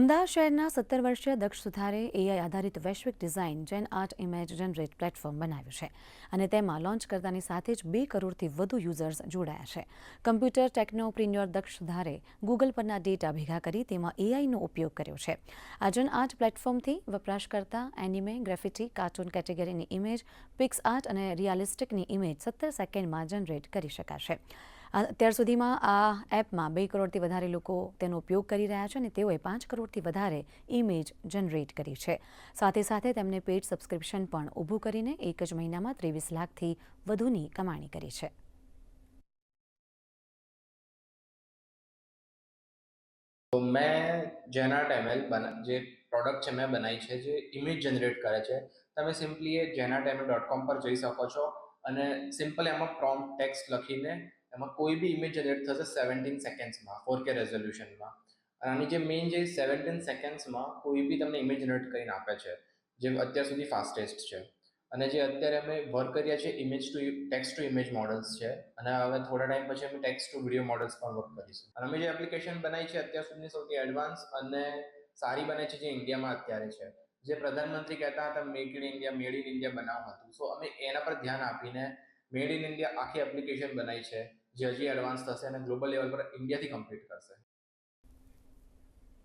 અમદાવાદ શહેરના સત્તર વર્ષીય દક્ષ સુથારે એઆઈ આધારિત વૈશ્વિક design gen art image generate platform બનાવ્યું છે અને તેમાં લોન્ચ કરતાની સાથે જ બે કરોડથી વધુ યુઝર્સ જોડાયા છે. કમ્પ્યુટર ટેકનોપ્રિન્યોર દક્ષ સુધારે ગૂગલ પરના ડેટા ભેગા કરી તેમાં એઆઈનો ઉપયોગ કર્યો છે. આ જન આર્ટ પ્લેટફોર્મથી વપરાશકર્તા એનિમે ગ્રેફિટી કાર્ટૂન કેટેગરીની ઇમેજ પિક્સ આર્ટ અને રિયાલિસ્ટિકની ઇમેજ સત્તર સેકન્ડમાં જનરેટ કરી શકાશે. અત્યાર સુધીમાં આ એપમાં બે કરોડથી વધારે લોકો તેનો ઉપયોગ કરી રહ્યા છે અને તેઓએ પાંચ કરોડથી વધારે ઇમેજ જનરેટ કરી છે. સાથે સાથે તેમને પેડ સબસ્ક્રિપ્શન પણ ઊભું કરીને એક જ મહિનામાં ત્રેવીસ લાખથી વધુની કમાણી કરી છે. તો મેં જેનાટ એમએલ જે પ્રોડક્ટ છે મેં બનાવી છે, જે ઇમેજ જનરેટ કરે છે. તમે સિમ્પલી એ જેનાટ એમએલ ડોટ કોમ પર જઈ શકો છો અને સિમ્પલ એમાં પ્રોમ્પ્ટ ટેક્સ્ટ લખીને એમાં કોઈ બી ઇમેજ જનરેટ થશે સેવન્ટીન સેકન્ડ્સમાં ફોર કે રેઝોલ્યુશનમાં અને આની જે મેઇન જે સેવન્ટીન સેકન્ડ્સમાં કોઈ બી તમને ઇમેજ જનરેટ કરીને આપે છે, જે અત્યાર સુધી ફાસ્ટેસ્ટ છે. અને જે અત્યારે અમે વર્ક કર્યા છે image to text to image models છે, અને હવે થોડા ટાઈમ પછી અમે ટેક્સ્ટ ટુ વીડિયો મોડલ્સ પણ વર્ક કરીશું. અને અમે જે એપ્લિકેશન બનાવી છે અત્યાર સુધીની સૌથી એડવાન્સ અને સારી બને છે જે ઇન્ડિયામાં અત્યારે છે. જે પ્રધાનમંત્રી કહેતા હતા make in India made in India બનાવવું હતું. સો અમે એના પર ધ્યાન આપીને મેડ ઇન ઇન્ડિયા આખી એપ્લિકેશન બનાવી છે. જે હજી એડવાન્સ થશે અને ગ્લોબલ લેવલ પર ઇન્ડિયાથી કમ્પ્લીટ કરશે.